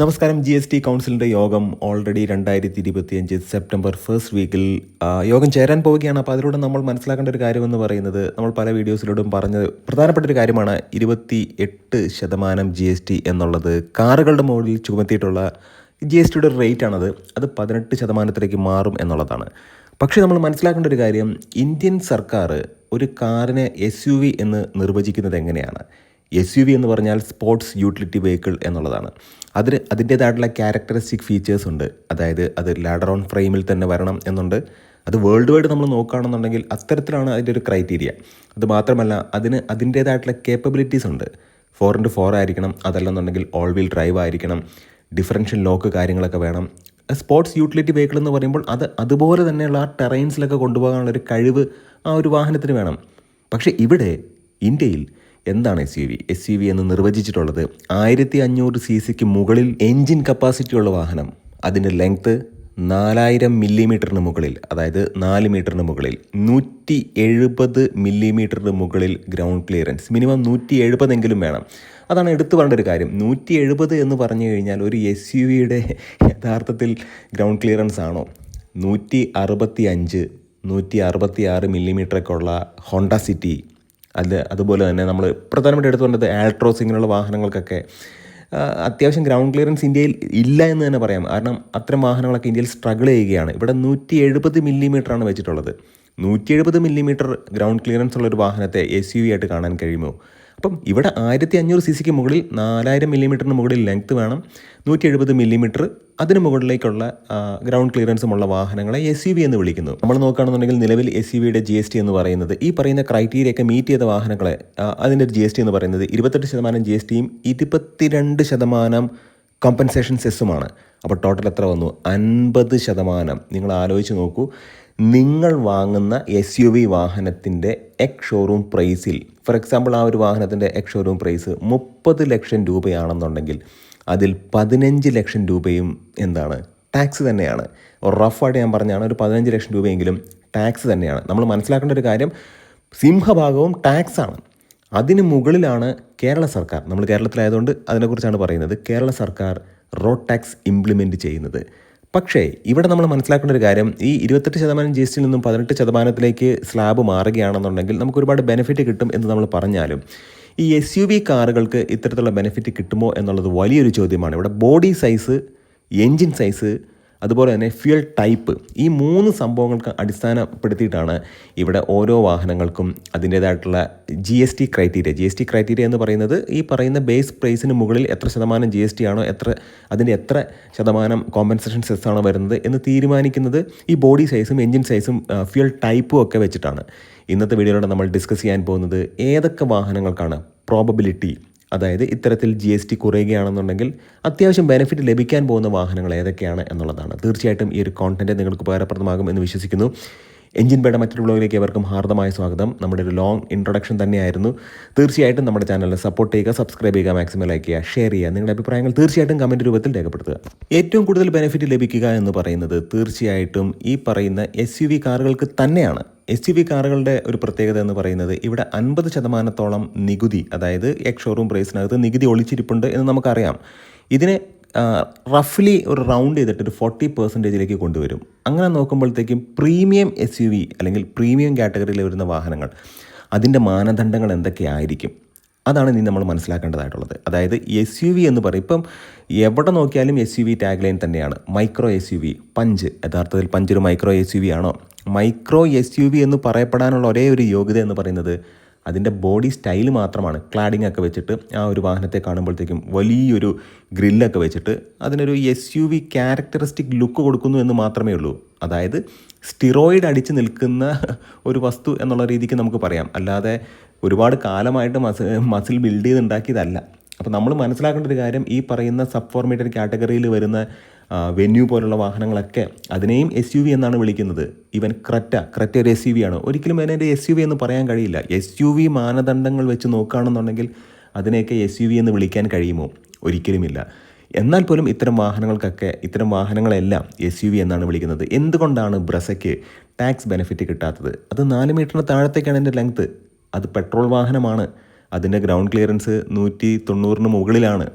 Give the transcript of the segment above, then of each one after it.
നമസ്കാരം G S T കൗൺസിലിന്റെ യോഗം ഓൾറെഡി രണ്ടായിരത്തി ഇരുപത്തിയഞ്ച് സെപ്റ്റംബർ ഫസ്റ്റ് വീക്കിൽ യോഗം ചേരാൻ പോവുകയാണ്. അപ്പോൾ അതിലൂടെ നമ്മൾ മനസ്സിലാക്കേണ്ട ഒരു കാര്യമെന്ന് പറയുന്നത് നമ്മൾ പല വീഡിയോസിലൂടെയും പറഞ്ഞത് പ്രധാനപ്പെട്ട ഒരു കാര്യമാണ്. ഇരുപത്തി എട്ട് ശതമാനം ജി എസ് ടി എന്നുള്ളത് കാറുകളുടെ മുകളിൽ ചുമത്തിയിട്ടുള്ള ജി എസ് ടിയുടെ റേറ്റ് ആണത്. അത് പതിനെട്ട് ശതമാനത്തിലേക്ക് മാറും എന്നുള്ളതാണ്. പക്ഷേ നമ്മൾ മനസ്സിലാക്കേണ്ട ഒരു കാര്യം ഇന്ത്യൻ സർക്കാർ ഒരു കാറിനെ എസ് യു വി എന്ന് നിർവചിക്കുന്നത് എങ്ങനെയാണ്? എസ് യു വി എന്ന് പറഞ്ഞാൽ സ്പോർട്സ് യൂട്ടിലിറ്റി വെഹിക്കിൾ എന്നുള്ളതാണ്. അതിന് അതിന്റേതായിട്ടുള്ള ക്യാരക്ടറിസ്റ്റിക് ഫീച്ചേഴ്സ് ഉണ്ട്. അതായത് അത് ലാഡർ ഓൺ ഫ്രെയിമിൽ തന്നെ വരണം എന്നുണ്ട്. അത് വേൾഡ് വൈഡ് നമ്മൾ നോക്കുകയാണെന്നുണ്ടെങ്കിൽ അത്തരത്തിലാണ് അതിന്റെ ഒരു ക്രൈറ്റീരിയ അത് മാത്രമല്ല അതിന് അതിന്റേതായിട്ടുള്ള കേപ്പബിലിറ്റീസ് ഉണ്ട്. ഫോർ ഇന്റു ഫോർ ആയിരിക്കണം. അതല്ലെന്നുണ്ടെങ്കിൽ ഓൾ വീൽ ഡ്രൈവ് ആയിരിക്കണം. ഡിഫറൻഷ്യൽ ലോക്ക് കാര്യങ്ങളൊക്കെ വേണം. സ്പോർട്സ് യൂട്ടിലിറ്റി വെഹിക്കിൾ എന്ന് പറയുമ്പോൾ അത് അതുപോലെ തന്നെയുള്ള ആ ടെറൈൻസിലൊക്കെ കൊണ്ടുപോകാനുള്ള ഒരു കഴിവ് ആ ഒരു വാഹനത്തിന് വേണം. പക്ഷേ ഇവിടെ ഇന്ത്യയിൽ എന്താണ് S U V S U V എന്ന് നിർവചിച്ചിട്ടുള്ളത് ആയിരത്തി അഞ്ഞൂറ് സി സിക്ക് മുകളിൽ എൻജിൻ കപ്പാസിറ്റി ഉള്ള വാഹനം. അതിന്റെ ലെങ്ത്ത് നാലായിരം മില്ലിമീറ്ററിന് മുകളിൽ അതായത് നാല് മീറ്ററിന് മുകളിൽ നൂറ്റി എഴുപത് മില്ലിമീറ്ററിന് മുകളിൽ ഗ്രൗണ്ട് ക്ലിയറൻസ് മിനിമം നൂറ്റി എഴുപതെങ്കിലും വേണം. അതാണ് എടുത്തു പറയേണ്ട ഒരു കാര്യം. നൂറ്റി എഴുപത് എന്ന് പറഞ്ഞു കഴിഞ്ഞാൽ ഒരു എസ് യു വിയുടെ യഥാർത്ഥത്തിൽ ഗ്രൗണ്ട് ക്ലിയറൻസ് ആണോ? നൂറ്റി അറുപത്തി അഞ്ച് നൂറ്റി അറുപത്തി ആറ് മില്ലിമീറ്ററൊക്കെ ഉള്ള ഹോണ്ട സിറ്റി അത് അതുപോലെ തന്നെ നമ്മൾ പ്രധാനമായിട്ട് എടുത്തു പറഞ്ഞത് ആൾട്രോസ് ഇങ്ങനെയുള്ള വാഹനങ്ങൾക്കൊക്കെ അത്യാവശ്യം ഗ്രൗണ്ട് ക്ലിയറൻസ് ഇന്ത്യയിൽ ഇല്ല എന്ന് തന്നെ പറയാം. കാരണം അത്തരം വാഹനങ്ങളൊക്കെ ഇന്ത്യയിൽ സ്ട്രഗിൾ ചെയ്യുകയാണ്. ഇവിടെ നൂറ്റി എഴുപത് മില്ലിമീറ്ററാണ് വെച്ചിട്ടുള്ളത്. നൂറ്റി എഴുപത് മില്ലിമീറ്റർ ഗ്രൗണ്ട് ക്ലിയറൻസ് ഉള്ള ഒരു വാഹനത്തെ എസ് യു വി ആയിട്ട് കാണാൻ കഴിയുമോ? അപ്പം ഇവിടെ ആയിരത്തി അഞ്ഞൂറ് സി സിക്ക് മുകളിൽ നാലായിരം മില്ലിമീറ്ററിന് മുകളിൽ ലെങ്ത്ത് വേണം. നൂറ്റി എഴുപത് മില്ലിമീറ്റർ അതിന് മുകളിലേക്കുള്ള ഗ്രൗണ്ട് ക്ലിയറൻസും ഉള്ള വാഹനങ്ങളെ എസ് യു വി എന്ന് വിളിക്കുന്നു. നമ്മൾ നോക്കുകയാണെന്നുണ്ടെങ്കിൽ നിലവിൽ എസ് യു വിയുടെ ജി എസ് ടി എന്ന് പറയുന്നത് ഈ പറയുന്ന ക്രൈറ്റീരിയ ഒക്കെ മീറ്റ് ചെയ്ത വാഹനങ്ങളെ അതിന്റെ ജി എസ് ടി എന്ന് പറയുന്നത് ഇരുപത്തെട്ട് ശതമാനം ജി എസ് ടിയും ഇരുപത്തിരണ്ട് ശതമാനം കോമ്പൻസേഷൻ സെസ്സുമാണ് അപ്പോൾ ടോട്ടൽ എത്ര വന്നു? അൻപത് ശതമാനം. നിങ്ങൾ ആലോചിച്ച് നോക്കൂ. നിങ്ങൾ വാങ്ങുന്ന എസ് യു വി വാഹനത്തിന്റെ എക്സ് ഷോറൂം പ്രൈസിൽ ഫോർ എക്സാമ്പിൾ ആ ഒരു വാഹനത്തിന്റെ എക്സ് ഷോറൂം പ്രൈസ് മുപ്പത് ലക്ഷം രൂപയാണെന്നുണ്ടെങ്കിൽ അതിൽ പതിനഞ്ച് ലക്ഷം രൂപയും എന്താണ്? ടാക്സ് തന്നെയാണ്. റഫായിട്ട് ഞാൻ പറഞ്ഞാണ് ഒരു പതിനഞ്ച് ലക്ഷം രൂപയെങ്കിലും ടാക്സ് തന്നെയാണ്. നമ്മൾ മനസ്സിലാക്കേണ്ട ഒരു കാര്യം സിംഹഭാഗവും ടാക്സാണ് അതിന് മുകളിലാണ് കേരള സർക്കാർ. നമ്മൾ കേരളത്തിലായതുകൊണ്ട് അതിനെക്കുറിച്ചാണ് പറയുന്നത്. കേരള സർക്കാർ റോഡ് ടാക്സ് ഇംപ്ലിമെന്റ് ചെയ്യുന്നത്. പക്ഷേ ഇവിടെ നമ്മൾ മനസ്സിലാക്കേണ്ട ഒരു കാര്യം ഈ ഇരുപത്തെട്ട് ശതമാനം ജി എസ് ടിയിൽ നിന്നും പതിനെട്ട് ശതമാനത്തിലേക്ക് സ്ലാബ് മാറുകയാണെന്നുണ്ടെങ്കിൽ നമുക്ക് ഒരുപാട് ബെനിഫിറ്റ് കിട്ടും എന്ന് നമ്മൾ പറഞ്ഞാലും ഈ എസ് യു വി കാറുകൾക്ക് ഇത്തരത്തിലുള്ള ബെനിഫിറ്റ് കിട്ടുമോ എന്നുള്ളത് വലിയൊരു ചോദ്യമാണ്. ഇവിടെ ബോഡി സൈസ് എൻജിൻ സൈസ് അതുപോലെ തന്നെ ഫ്യൂൽ ടൈപ്പ് ഈ മൂന്ന് സംഭവങ്ങൾക്ക് അടിസ്ഥാനപ്പെടുത്തിയിട്ടാണ് ഇവിടെ ഓരോ വാഹനങ്ങൾക്കും അതിന്റേതായിട്ടുള്ള G S T criteria G S T criteria എന്ന് പറയുന്നത് ഈ പറയുന്ന ബേസ് പ്രൈസിന് മുകളിൽ എത്ര ശതമാനം ജി എസ് ടി ആണോ എത്ര അതിന്റെ എത്ര ശതമാനം കോമ്പൻസേഷൻ സെസ് ആണോ വരുന്നത് എന്ന് തീരുമാനിക്കുന്നത് ഈ ബോഡി സൈസും എൻജിൻ സൈസും ഫ്യുവൽ ടൈപ്പും ഒക്കെ വെച്ചിട്ടാണ്. ഇന്നത്തെ വീഡിയോയിലൂടെ നമ്മൾ ഡിസ്കസ് ചെയ്യാൻ പോകുന്നത് ഏതൊക്കെ വാഹനങ്ങൾക്കാണ് പ്രോബബിലിറ്റി അതായത് ഇത്തരത്തിൽ ജി എസ് ടി കുറയുകയാണെന്നുണ്ടെങ്കിൽ അത്യാവശ്യം ബെനിഫിറ്റ് ലഭിക്കാൻ പോകുന്ന വാഹനങ്ങൾ ഏതൊക്കെയാണ് എന്നുള്ളതാണ്. തീർച്ചയായിട്ടും ഈ ഒരു കോണ്ടന്റ് നിങ്ങൾക്ക് ഉപകാരപ്രദമാകും എന്ന് വിശ്വസിക്കുന്നു. എഞ്ചിൻ പേട മറ്റൊരു ബ്ലോഗിലേക്ക് എവർക്കും ഹാർദമായ സ്വാഗതം. നമ്മുടെ ഒരു ലോങ് ഇൻട്രൊഡക്ഷൻ തന്നെയായിരുന്നു. തീർച്ചയായിട്ടും നമ്മുടെ ചാനൽ സപ്പോർട്ട് ചെയ്യുക സബ്സ്ക്രൈബ് ചെയ്യുക മാക്സിമം ലൈക്ക് ചെയ്യുക ഷെയർ ചെയ്യുക. നിങ്ങളുടെ അഭിപ്രായങ്ങൾ തീർച്ചയായിട്ടും കമന്റ് രൂപത്തിൽ രേഖപ്പെടുത്തുക. ഏറ്റവും കൂടുതൽ ബെനിഫിറ്റ് ലഭിക്കുക എന്ന് പറയുന്നത് തീർച്ചയായിട്ടും ഈ പറയുന്ന എസ് യു വി കാറുകൾക്ക് തന്നെയാണ്. എസ് യു വി കാറുകളുടെ ഒരു പ്രത്യേകത എന്ന് പറയുന്നത് ഇവിടെ അൻപത് ശതമാനത്തോളം നികുതി അതായത് എക്സ് ഷോറൂം പ്രൈസിനകത്ത് നികുതി ഒളിച്ചിരിപ്പുണ്ട് എന്ന് നമുക്കറിയാം. ഇതിനെ റഫ്ലി ഒരു റൗണ്ട് ചെയ്തിട്ട് ഒരു ഫോർട്ടി പെർസെന്റേജിലേക്ക് കൊണ്ടുവരും. അങ്ങനെ നോക്കുമ്പോഴത്തേക്കും പ്രീമിയം എസ് യു വി അല്ലെങ്കിൽ പ്രീമിയം കാറ്റഗറിയിൽ വരുന്ന വാഹനങ്ങൾ അതിന്റെ മാനദണ്ഡങ്ങൾ എന്തൊക്കെയായിരിക്കും? അതാണ് ഇനി നമ്മൾ മനസ്സിലാക്കേണ്ടതായിട്ടുള്ളത്. അതായത് എസ് യു വി എന്ന് പറയും. ഇപ്പം എവിടെ നോക്കിയാലും S U V tag line തന്നെയാണ്. Micro S U V Punch. യഥാർത്ഥത്തിൽ പഞ്ച് ഒരു മൈക്രോ എസ് യു വി ആണോ? മൈക്രോ എസ് യു വി എന്ന് പറയപ്പെടാനുള്ള ഒരേ ഒരു യോഗ്യത എന്ന് പറയുന്നത് അതിന്റെ ബോഡി സ്റ്റൈൽ മാത്രമാണ് ക്ലാഡിംഗ് ഒക്കെ വെച്ചിട്ട് ആ ഒരു വാഹനത്തെ കാണുമ്പോഴത്തേക്കും വലിയൊരു ഗ്രില്ലൊക്കെ വെച്ചിട്ട് അതിനൊരു S U V characteristic look കൊടുക്കുന്നു എന്ന് മാത്രമേ ഉള്ളൂ. അതായത് സ്റ്റിറോയിഡ് അടിച്ച് നിൽക്കുന്ന ഒരു വസ്തു എന്നുള്ള രീതിക്ക് നമുക്ക് പറയാം. അല്ലാതെ ഒരുപാട് കാലമായിട്ട് മസിൽ ബിൽഡ് ചെയ്ത് ഉണ്ടാക്കിയതല്ല. അപ്പോൾ നമ്മൾ മനസ്സിലാക്കേണ്ട ഒരു കാര്യം ഈ പറയുന്ന സബ് ഫോർമേറ്റഡ് കാറ്റഗറിയിൽ വരുന്ന വെന്യൂ പോലുള്ള വാഹനങ്ങളൊക്കെ അതിനെയും എസ് യു വി എന്നാണ് വിളിക്കുന്നത്. ഈവൻ ക്രറ്റ ക്രറ്റ ഒരു എസ് യു വി ആണ്. ഒരിക്കലും അതിനെ എസ് യു വി എന്ന് പറയാൻ കഴിയില്ല. എസ് യു വി മാനദണ്ഡങ്ങൾ വെച്ച് നോക്കുകയാണെന്നുണ്ടെങ്കിൽ അതിനെയൊക്കെ എസ് യു വി എന്ന് വിളിക്കാൻ കഴിയുമോ? ഒരിക്കലുമില്ല. എന്നാൽ പോലും ഇത്തരം വാഹനങ്ങൾക്കൊക്കെ ഇത്തരം വാഹനങ്ങളെല്ലാം എസ് യു വി എന്നാണ് വിളിക്കുന്നത്. എന്തുകൊണ്ടാണ് ബ്രസയ്ക്ക് ടാക്സ് ബെനിഫിറ്റ് കിട്ടാത്തത്? അത് നാല് മീറ്ററിന് താഴത്തേക്കാണ് എന്റെ ലെങ്ത്ത്. അത് പെട്രോൾ വാഹനമാണ്. അതിന്റെ ഗ്രൗണ്ട് ക്ലിയറൻസ് നൂറ്റി തൊണ്ണൂറിന് മുകളിലാണ്.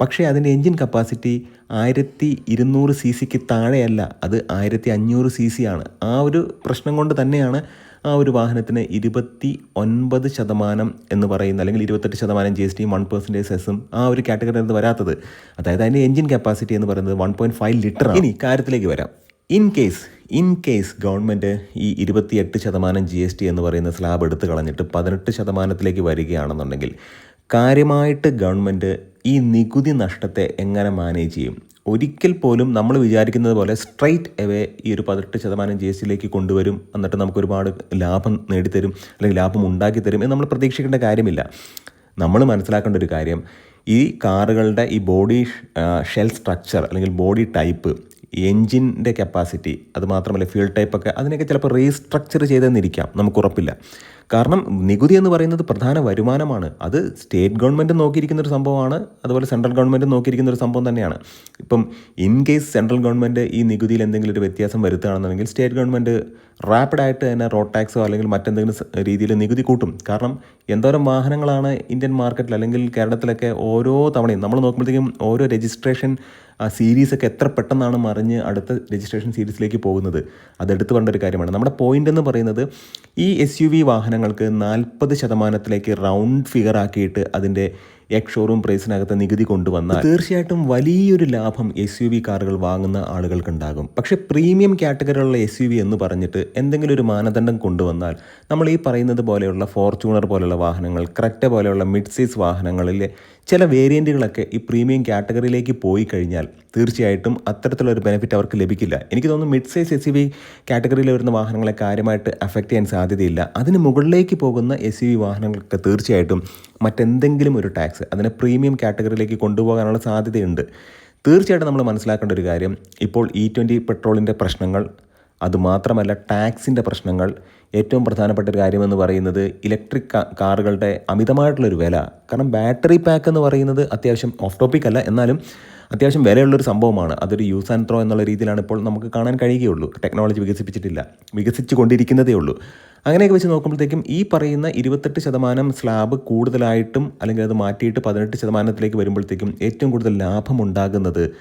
പക്ഷേ അതിന്റെ എൻജിൻ കപ്പാസിറ്റി ആയിരത്തി ഇരുന്നൂറ് സി സിക്ക് താഴെയല്ല അത് ആയിരത്തി അഞ്ഞൂറ് സി സി ആണ്. ആ ഒരു പ്രശ്നം കൊണ്ട് തന്നെയാണ് ആ ഒരു വാഹനത്തിന് ഇരുപത്തി ഒൻപത് ശതമാനം എന്ന് പറയുന്ന അല്ലെങ്കിൽ ഇരുപത്തെട്ട് ശതമാനം ജി എസ് ടിയും വൺ പെർസെന്റേജ് സെസ്സും ആ ഒരു കാറ്റഗറിയിൽ നിന്ന് വരാത്തത്. അതായത് അതിന്റെ എൻജിൻ കപ്പാസിറ്റി എന്ന് പറയുന്നത് വൺ പോയിന്റ് ഫൈവ് ലിറ്റർ ഇനി കാര്യത്തിലേക്ക് വരാം. In case in case government ഈ ഇരുപത്തിയെട്ട് ശതമാനം ജി എസ് ടി എന്ന് പറയുന്ന സ്ലാബ് എടുത്തു കളഞ്ഞിട്ട് പതിനെട്ട് ശതമാനത്തിലേക്ക് വരികയാണെന്നുണ്ടെങ്കിൽ കാര്യമായിട്ട് ഗവൺമെന്റ് ഈ നികുതി നഷ്ടത്തെ എങ്ങനെ മാനേജ് ചെയ്യും? ഒരിക്കൽ പോലും നമ്മൾ വിചാരിക്കുന്നത് പോലെ സ്ട്രൈറ്റ് എവേ ഈ ഒരു പതിനെട്ട് ശതമാനം ജി എസ് ടിയിലേക്ക് കൊണ്ടുവരും എന്നിട്ട് നമുക്ക് ഒരുപാട് ലാഭം നേടിത്തരും അല്ലെങ്കിൽ ലാഭം ഉണ്ടാക്കി തരും എന്ന് നമ്മൾ പ്രതീക്ഷിക്കേണ്ട കാര്യമില്ല. നമ്മൾ മനസ്സിലാക്കേണ്ട ഒരു കാര്യം ഈ കാറുകളുടെ ഈ ബോഡി ഷെൽ സ്ട്രക്ചർ അല്ലെങ്കിൽ ബോഡി ടൈപ്പ് എൻജിന്റെ കപ്പാസിറ്റി അതുമാത്രമല്ല ഫ്യൂൾ ടൈപ്പൊക്കെ അതിനൊക്കെ ചിലപ്പോൾ റീസ്ട്രക്ചർ ചെയ്തെന്നിരിക്കാം. നമുക്ക് ഉറപ്പില്ല. കാരണം നികുതി എന്ന് പറയുന്നത് പ്രധാന വരുമാനമാണ്. അത് സ്റ്റേറ്റ് ഗവൺമെന്റ് നോക്കിയിരിക്കുന്ന ഒരു സംഭവമാണ് അതുപോലെ സെൻട്രൽ ഗവൺമെന്റ് നോക്കിയിരിക്കുന്ന ഒരു സംഭവം തന്നെയാണ്. ഇപ്പം ഇൻ കേസ് സെൻട്രൽ ഗവൺമെന്റ് ഈ നികുതിയിൽ എന്തെങ്കിലും ഒരു വ്യത്യാസം വരുത്തുകയാണെന്നുണ്ടെങ്കിൽ സ്റ്റേറ്റ് ഗവൺമെന്റ് റാപ്പിഡായിട്ട് തന്നെ റോഡ് ടാക്സോ അല്ലെങ്കിൽ മറ്റെന്തെങ്കിലും രീതിയിൽ നികുതി കൂട്ടും. കാരണം എന്തോരം വാഹനങ്ങളാണ് ഇന്ത്യൻ മാർക്കറ്റിൽ അല്ലെങ്കിൽ കേരളത്തിലൊക്കെ ഓരോ തവണയും നമ്മൾ നോക്കുമ്പോഴത്തേക്കും ഓരോ രജിസ്ട്രേഷൻ ആ സീരീസൊക്കെ എത്ര പെട്ടെന്നാണ് മറിഞ്ഞ് അടുത്ത രജിസ്ട്രേഷൻ സീരീസിലേക്ക് പോകുന്നത്? അതെടുത്ത് വേണ്ട ഒരു കാര്യമാണ്. നമ്മുടെ പോയിന്റ് എന്ന് പറയുന്നത് ഈ എസ് യു വി വാഹനങ്ങൾക്ക് നാൽപ്പത് ശതമാനത്തിലേക്ക് റൗണ്ട് ഫിഗർ ആക്കിയിട്ട് അതിന്റെ എക് ഷോറൂം പ്രൈസിനകത്ത് നികുതി കൊണ്ടുവന്നാൽ തീർച്ചയായിട്ടും വലിയൊരു ലാഭം എസ് യു വി കാറുകൾ വാങ്ങുന്ന ആളുകൾക്കുണ്ടാകും. പക്ഷേ പ്രീമിയം കാറ്റഗറിയിലുള്ള എസ് യു വി എന്ന് പറഞ്ഞിട്ട് എന്തെങ്കിലും ഒരു മാനദണ്ഡം കൊണ്ടുവന്നാൽ നമ്മൾ ഈ പറയുന്നത് പോലെയുള്ള ഫോർച്യൂണർ പോലെയുള്ള വാഹനങ്ങൾ ക്രെറ്റ പോലെയുള്ള മിഡ് സൈസ് വാഹനങ്ങളിലെ ചില വേരിയന്റുകളൊക്കെ ഈ പ്രീമിയം കാറ്റഗറിയിലേക്ക് പോയി കഴിഞ്ഞാൽ തീർച്ചയായിട്ടും അത്തരത്തിലൊരു ബെനിഫിറ്റ് അവർക്ക് ലഭിക്കില്ല. എനിക്ക് തോന്നുന്നു മിഡ് സൈസ് എസ് വി കാറ്റഗറിയിൽ വരുന്ന വാഹനങ്ങളെ കാര്യമായിട്ട് അഫക്റ്റ് ചെയ്യാൻ സാധ്യതയില്ല. അതിന് മുകളിലേക്ക് പോകുന്ന എസ് വി വാഹനങ്ങൾക്ക് തീർച്ചയായിട്ടും മറ്റെന്തെങ്കിലും ഒരു ടാക്സ് അതിനെ പ്രീമിയം കാറ്റഗറിയിലേക്ക് കൊണ്ടുപോകാനുള്ള സാധ്യതയുണ്ട്. തീർച്ചയായിട്ടും നമ്മൾ മനസ്സിലാക്കേണ്ട ഒരു കാര്യം ഇപ്പോൾ ഇ ട്വന്റി പെട്രോളിന്റെ പ്രശ്നങ്ങൾ അതുമാത്രമല്ല ടാക്സിന്റെ പ്രശ്നങ്ങൾ ഏറ്റവും പ്രധാനപ്പെട്ട ഒരു കാര്യമെന്ന് പറയുന്നത് ഇലക്ട്രിക് കാറുകളുടെ അമിതമായിട്ടുള്ളൊരു വില. കാരണം ബാറ്ററി പാക്ക് എന്ന് പറയുന്നത് അത്യാവശ്യം ഓഫ് ടോപ്പിക് അല്ല. എന്നാലും അത്യാവശ്യം വിലയുള്ളൊരു സംഭവമാണ്. അതൊരു യൂസ് ആൻഡ് ത്രോ എന്നുള്ള രീതിയിലാണ് ഇപ്പോൾ നമുക്ക് കാണാൻ കഴിയുകയുള്ളൂ. ടെക്നോളജി വികസിപ്പിച്ചിട്ടില്ല. വികസിച്ചു കൊണ്ടിരിക്കുന്നതേ ഉള്ളൂ. അങ്ങനെയൊക്കെ വെച്ച് നോക്കുമ്പോഴത്തേക്കും ഈ പറയുന്ന ഇരുപത്തെട്ട് ശതമാനം സ്ലാബ് കൂടുതലായിട്ടും അല്ലെങ്കിൽ അത് മാറ്റിയിട്ട് പതിനെട്ട് ശതമാനത്തിലേക്ക് വരുമ്പോഴത്തേക്കും ഏറ്റവും കൂടുതൽ ലാഭം ഉണ്ടാകുന്നത്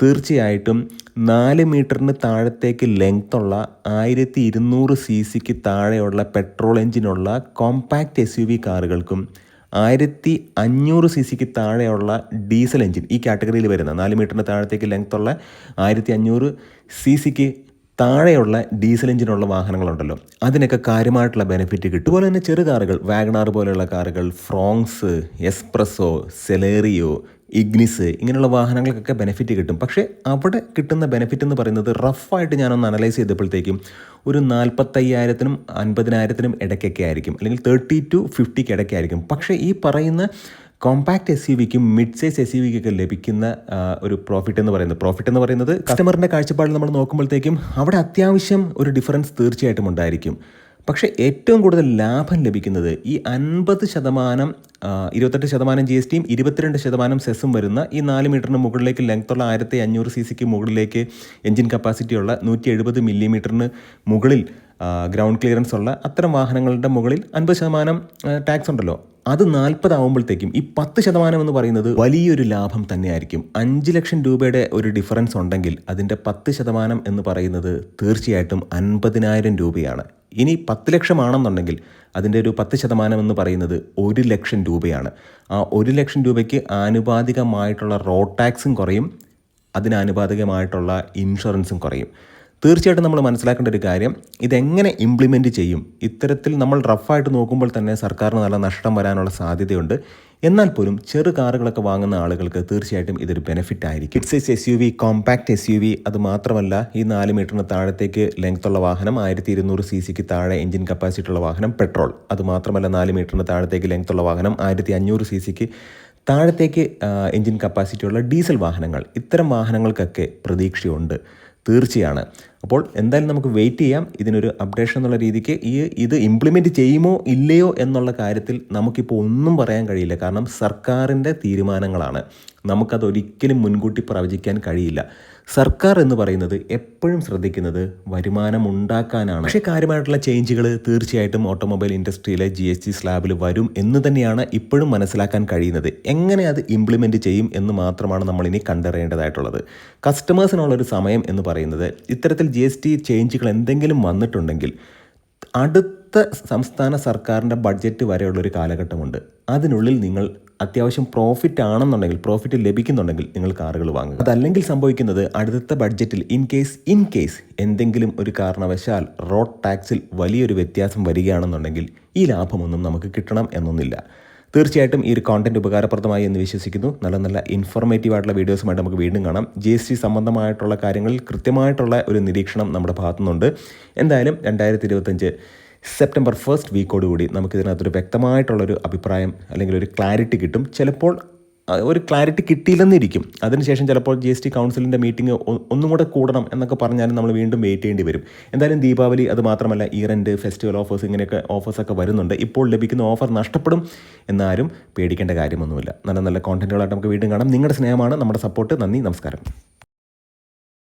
തീർച്ചയായിട്ടും നാല് മീറ്ററിന് താഴത്തേക്ക് ലെങ്ത്തുള്ള ആയിരത്തി ഇരുന്നൂറ് സി സിക്ക് താഴെയുള്ള പെട്രോൾ എഞ്ചിനുള്ള കോമ്പാക്റ്റ് എസ് യു വി കാറുകൾക്കും ആയിരത്തി അഞ്ഞൂറ് സി സിക്ക് താഴെയുള്ള ഡീസൽ എഞ്ചിൻ ഈ കാറ്റഗറിയിൽ വരുന്ന നാല് മീറ്ററിന് താഴത്തേക്ക് ലെങ്ത്തുള്ള ആയിരത്തി അഞ്ഞൂറ് സി സിക്ക് താഴെയുള്ള ഡീസൽ എഞ്ചിനുള്ള വാഹനങ്ങളുണ്ടല്ലോ. അതിനൊക്കെ കാര്യമായിട്ടുള്ള ബെനിഫിറ്റ് കിട്ടും. അതുപോലെ തന്നെ ചെറു കാറുകൾ വാഗണാർ പോലെയുള്ള കാറുകൾ ഫ്രോങ്സ് എസ്പ്രസോ സെലേറിയോ ഇഗ്നിസ് ഇങ്ങനെയുള്ള വാഹനങ്ങൾക്കൊക്കെ ബെനിഫിറ്റ് കിട്ടും. പക്ഷേ അവിടെ കിട്ടുന്ന ബെനിഫിറ്റ് എന്ന് പറയുന്നത് റഫായിട്ട് ഞാനൊന്ന് അനലൈസ് ചെയ്തപ്പോഴത്തേക്കും ഒരു നാൽപ്പത്തയ്യായിരത്തിനും അൻപതിനായിരത്തിനും ഇടയ്ക്കൊക്കെ ആയിരിക്കും. അല്ലെങ്കിൽ തേർട്ടി ടു ഫിഫ്റ്റിക്ക് ഇടയ്ക്കായിരിക്കും. പക്ഷേ ഈ പറയുന്ന കോമ്പാക്ട് എസ് യു വിക്കും മിഡ് സൈസ് എസ് യു വിക്കൊക്കെ ലഭിക്കുന്ന ഒരു പ്രോഫിറ്റ് എന്ന് പറയുന്നത് പ്രോഫിറ്റ് എന്ന് പറയുന്നത് കസ്റ്റമറിന്റെ കാഴ്ചപ്പാടിൽ നമ്മൾ നോക്കുമ്പോഴത്തേക്കും അവിടെ അത്യാവശ്യം ഒരു ഡിഫറൻസ് തീർച്ചയായിട്ടും ഉണ്ടായിരിക്കും. പക്ഷേ ഏറ്റവും കൂടുതൽ ലാഭം ലഭിക്കുന്നത് ഈ അൻപത് ശതമാനം ഇരുപത്തെട്ട് ശതമാനം ജി എസ് ടിയും ഇരുപത്തിരണ്ട് ശതമാനം സെസ്സും വരുന്ന ഈ നാല് മീറ്ററിന് മുകളിലേക്ക് ലെങ്ത്തുള്ള ആയിരത്തി അഞ്ഞൂറ് സി സിക്ക് മുകളിലേക്ക് എഞ്ചിൻ കപ്പാസിറ്റിയുള്ള നൂറ്റി എഴുപത് മില്ലിമീറ്ററിന് മുകളിൽ ഗ്രൗണ്ട് ക്ലിയറൻസ് ഉള്ള അത്തരം വാഹനങ്ങളുടെ മുകളിൽ അൻപത് ശതമാനം ടാക്സ് ഉണ്ടല്ലോ. അത് നാൽപ്പതാവുമ്പോഴത്തേക്കും ഈ പത്ത് ശതമാനം എന്ന് പറയുന്നത് വലിയൊരു ലാഭം തന്നെയായിരിക്കും. അഞ്ച് ലക്ഷം രൂപയുടെ ഒരു ഡിഫറൻസ് ഉണ്ടെങ്കിൽ അതിന്റെ പത്ത് ശതമാനം എന്ന് പറയുന്നത് തീർച്ചയായിട്ടും അൻപതിനായിരം രൂപയാണ്. ഇനി പത്ത് ലക്ഷമാണെന്നുണ്ടെങ്കിൽ അതിന്റെ ഒരു പത്ത് ശതമാനം എന്ന് പറയുന്നത് ഒരു ലക്ഷം രൂപയാണ്. ആ ഒരു ലക്ഷം രൂപയ്ക്ക് ആനുപാതികമായിട്ടുള്ള റോഡ് ടാക്സും കുറയും. അതിനനുപാതികമായിട്ടുള്ള ഇൻഷുറൻസും കുറയും. തീർച്ചയായിട്ടും നമ്മൾ മനസ്സിലാക്കേണ്ട ഒരു കാര്യം ഇതെങ്ങനെ ഇംപ്ലിമെന്റ് ചെയ്യും? ഇത്തരത്തിൽ നമ്മൾ റഫായിട്ട് നോക്കുമ്പോൾ തന്നെ സർക്കാരിന് നല്ല നഷ്ടം വരാനുള്ള സാധ്യതയുണ്ട്. എന്നാൽ പോലും ചെറു കാറുകളൊക്കെ വാങ്ങുന്ന ആളുകൾക്ക് തീർച്ചയായിട്ടും ഇതൊരു ബെനിഫിറ്റ് ആയിരിക്കും. It size S U V compact S U V അത് മാത്രമല്ല ഈ നാല് മീറ്ററിന് താഴത്തേക്ക് ലെങ്ത്തുള്ള വാഹനം ആയിരത്തി ഇരുന്നൂറ് സി സിക്ക് താഴെ എഞ്ചിൻ കപ്പാസിറ്റി ഉള്ള വാഹനം പെട്രോൾ അത് മാത്രമല്ല നാല് മീറ്ററിന് താഴത്തേക്ക് ലെങ്ത്തുള്ള വാഹനം ആയിരത്തി അഞ്ഞൂറ് സി സിക്ക് താഴത്തേക്ക് എഞ്ചിൻ കപ്പാസിറ്റിയുള്ള ഡീസൽ വാഹനങ്ങൾ. ഇത്തരം വാഹനങ്ങൾക്കൊക്കെ പ്രതീക്ഷയുണ്ട്. തീർച്ചയാണ്. അപ്പോൾ എന്തായാലും നമുക്ക് വെയിറ്റ് ചെയ്യാം. ഇതിനൊരു അപ്ഡേഷൻ എന്നുള്ള രീതിക്ക്. ഈ ഇത് ഇംപ്ലിമെന്റ് ചെയ്യുമോ ഇല്ലയോ എന്നുള്ള കാര്യത്തിൽ നമുക്കിപ്പോൾ ഒന്നും പറയാൻ കഴിയില്ല. കാരണം സർക്കാരിന്റെ തീരുമാനങ്ങളാണ്. നമുക്കത് ഒരിക്കലും മുൻകൂട്ടി പ്രവചിക്കാൻ കഴിയില്ല. സർക്കാർ എന്ന് പറയുന്നത് എപ്പോഴും ശ്രദ്ധിക്കുന്നത് വരുമാനം ഉണ്ടാക്കാനാണ്. പക്ഷേ കാര്യമായിട്ടുള്ള ചേഞ്ചുകൾ തീർച്ചയായിട്ടും ഓട്ടോമൊബൈൽ ഇൻഡസ്ട്രിയിലെ ജി എസ് ടി സ്ലാബിൽ വരും എന്ന് തന്നെയാണ് ഇപ്പോഴും മനസ്സിലാക്കാൻ കഴിയുന്നത്. എങ്ങനെ അത് ഇംപ്ലിമെന്റ് ചെയ്യും എന്ന് മാത്രമാണ് നമ്മളിനി കണ്ടറിയേണ്ടതായിട്ടുള്ളത്. കസ്റ്റമേഴ്സിനുള്ളൊരു സമയം എന്ന് പറയുന്നത് ഇത്തരത്തിൽ ജി എസ് ടി ചേഞ്ചുകൾ എന്തെങ്കിലും വന്നിട്ടുണ്ടെങ്കിൽ അടുത്ത സംസ്ഥാന സർക്കാരിന്റെ ബഡ്ജറ്റ് വരെയുള്ളൊരു കാലഘട്ടമുണ്ട്. അതിനുള്ളിൽ നിങ്ങൾ അത്യാവശ്യം പ്രോഫിറ്റ് ആണെന്നുണ്ടെങ്കിൽ പ്രോഫിറ്റ് ലഭിക്കുന്നുണ്ടെങ്കിൽ നിങ്ങൾ കാറുകൾ വാങ്ങുക. അതല്ലെങ്കിൽ സംഭവിക്കുന്നത് അടുത്ത ബഡ്ജറ്റിൽ ഇൻ കേസ് ഇൻ കേസ് എന്തെങ്കിലും ഒരു കാരണവശാൽ റോഡ് ടാക്സിൽ വലിയൊരു വ്യത്യാസം വരികയാണെന്നുണ്ടെങ്കിൽ ഈ ലാഭമൊന്നും നമുക്ക് കിട്ടണം എന്നൊന്നില്ല. തീർച്ചയായിട്ടും ഈ ഒരു കോണ്ടന്റ് ഉപകാരപ്രദമായി എന്ന് വിശ്വസിക്കുന്നു. നല്ല നല്ല ഇൻഫോർമേറ്റീവ് ആയിട്ടുള്ള വീഡിയോസുമായിട്ട് നമുക്ക് വീണ്ടും കാണാം. ജി എസ് ടി സംബന്ധമായിട്ടുള്ള കാര്യങ്ങളിൽ കൃത്യമായിട്ടുള്ള ഒരു നിരീക്ഷണം നമ്മുടെ ഭാഗത്തുനിന്നുണ്ട്. എന്തായാലും രണ്ടായിരത്തി ഇരുപത്തഞ്ച് സെപ്റ്റംബർ ഫസ്റ്റ് വീക്കോടുകൂടി നമുക്കിതിനകത്തൊരു വ്യക്തമായിട്ടുള്ളൊരു അഭിപ്രായം അല്ലെങ്കിൽ ഒരു ക്ലാരിറ്റി കിട്ടും. ചിലപ്പോൾ ഒരു ക്ലാരിറ്റി കിട്ടിയില്ലെന്നിരിക്കും. അതിനുശേഷം ചിലപ്പോൾ ജി എസ് ടി കൗൺസിലിന്റെ മീറ്റിംഗ് ഒന്നും കൂടെ കൂടണം എന്നൊക്കെ പറഞ്ഞാലും നമ്മൾ വീണ്ടും വെയിറ്റ് ചെയ്യേണ്ടി വരും. എന്തായാലും ദീപാവലി അത് മാത്രമല്ല ഇയർ എൻഡ് ഫെസ്റ്റിവൽ ഓഫേഴ്സ് ഇങ്ങനെയൊക്കെ ഓഫേഴ്സൊക്കെ വരുന്നുണ്ട്. ഇപ്പോൾ ലഭിക്കുന്ന ഓഫർ നഷ്ടപ്പെടും എന്നാരും പേടിക്കേണ്ട കാര്യമൊന്നുമില്ല. നല്ല നല്ല കോണ്ടന്റുകളായിട്ട് നമുക്ക് വീണ്ടും കാണാം. നിങ്ങളുടെ സ്നേഹമാണ് നമ്മുടെ സപ്പോർട്ട് നന്ദി നമസ്കാരം.